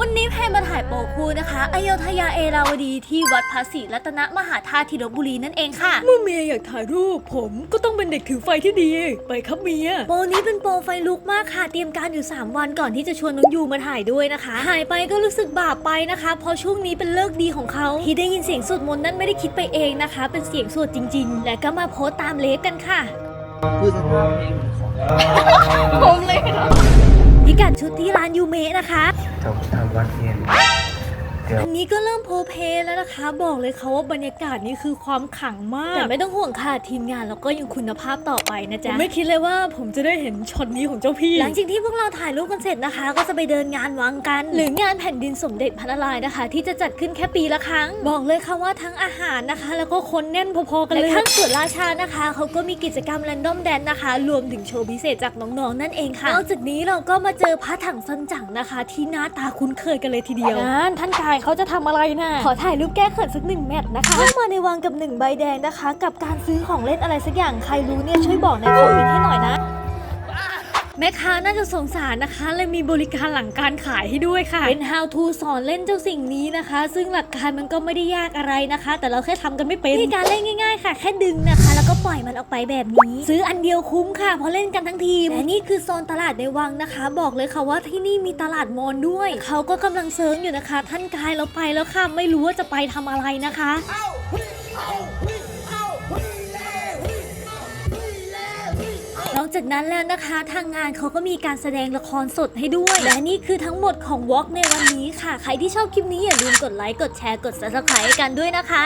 วันนี้แพนมาถ่ายโปรคู่นะคะอโยธยาเอราวดีที่วัดภาษีรัตนมหาธาตุที่ลบบุรีนั่นเองค่ะ เมื่อเมียอยากถ่ายรูปผมก็ต้องเป็นเด็กถือไฟที่ดี ไปครับเมีย โปรนี้เป็นโปรไฟลุกมากค่ะ เตรียมการอยู่ 3 วันก่อนที่จะชวนน้องยูมาถ่ายด้วยนะคะหายไปก็รู้สึกบาปไปนะคะ เพราะช่วงนี้เป็นเลิกดีของเขาที่ได้ยินเสียงสวดมนต์นั้นไม่ได้คิดไปเองนะคะ เป็นเสียงสวดจริง ๆ และก็มาโพสต์ตามเลฟกันค่ะคือสภาพเพลงของผมเลย พิกัดชุดที่ร้านยูเมะนะคะจบทำวัดเย็น อันนี้ก็เริ่มโพลเพลแล้วนะคะ บอกเลยค่ะว่าบรรยากาศนี้คือความขลังมาก แต่ไม่ต้องห่วงค่ะทีมงานเราก็ยังคุณภาพต่อไปนะผจ๊ะมไม่คิดเลยว่าผมจะได้เห็นช็อตนี้ของเจ้าพี่ หลังจากที่พวกเราถ่ายรูปกันเสร็จนะคะ ก็จะไปเดินงานวังกัน หรืองานแผ่นดินสมเด็จพระนารายณ์นะคะ ที่จะจัดขึ้นแค่ปีละครั้ง บอกเลยค่ะว่าทั้งอาหารนะคะ แล้วก็คนแน่นพอๆกันเลยและข้างสวนราชานะคะเขาก็มีกิจกรรมแรนดอมแดนนะคะ รวมถึงโชว์พิเศษจากน้องๆนั่นเองค่ะนอกจากนี้เราก็มาเจอพระถังซันจั๋งนะคะ ที่หน้าตาคุ้นเคยกันเลยทีเดียวนั่นท่านกายเขาจะทำอะไรน่ะขอถ่ายรูปแก้เขินสักหนึ่งแมทนะคะเข้ามาในวังกับหนึ่งใบแดงนะคะ กับการซื้อของเล่นอะไรสักอย่างใครรู้เนี่ยช่วยบอกในคอมเมนต์ให้หน่อยนะ แม่ค้าน่าจะสงสารนะคะเลยมีบริการหลังการขายให้ด้วยค่ะ เป็น how to สอนเล่นเจ้าสิ่งนี้นะคะ ซึ่งหลักการมันก็ไม่ได้ยากอะไรนะคะ แต่เราแค่ทำกันไม่เป็นวิธีการเล่นง่าย ๆ ค่ะ แค่ดึงนะคะ แล้วก็ปล่อยมันออกไปแบบนี้ ซื้ออันเดียวคุ้มค่ะเพราะเล่นกันทั้งทีมและนี่คือโซนตลาดในวังนะคะ บอกเลยค่ะว่าที่นี่มีตลาดมอญด้วยเขาก็กำลังเซิร์งอยู่นะคะ ท่านกายเราไปแล้วค่ะไม่รู้ว่าจะไปทำอะไรนะคะ จากนั้นแล้วนะคะทางงานเขาก็มีการแสดงละครสดให้ด้วย และนี่คือทั้งหมดของวอล์กในวันนี้ค่ะ ใครที่ชอบคลิปนี้อย่าลืมกดไลค์กดแชร์กด subscribe กันด้วยนะคะ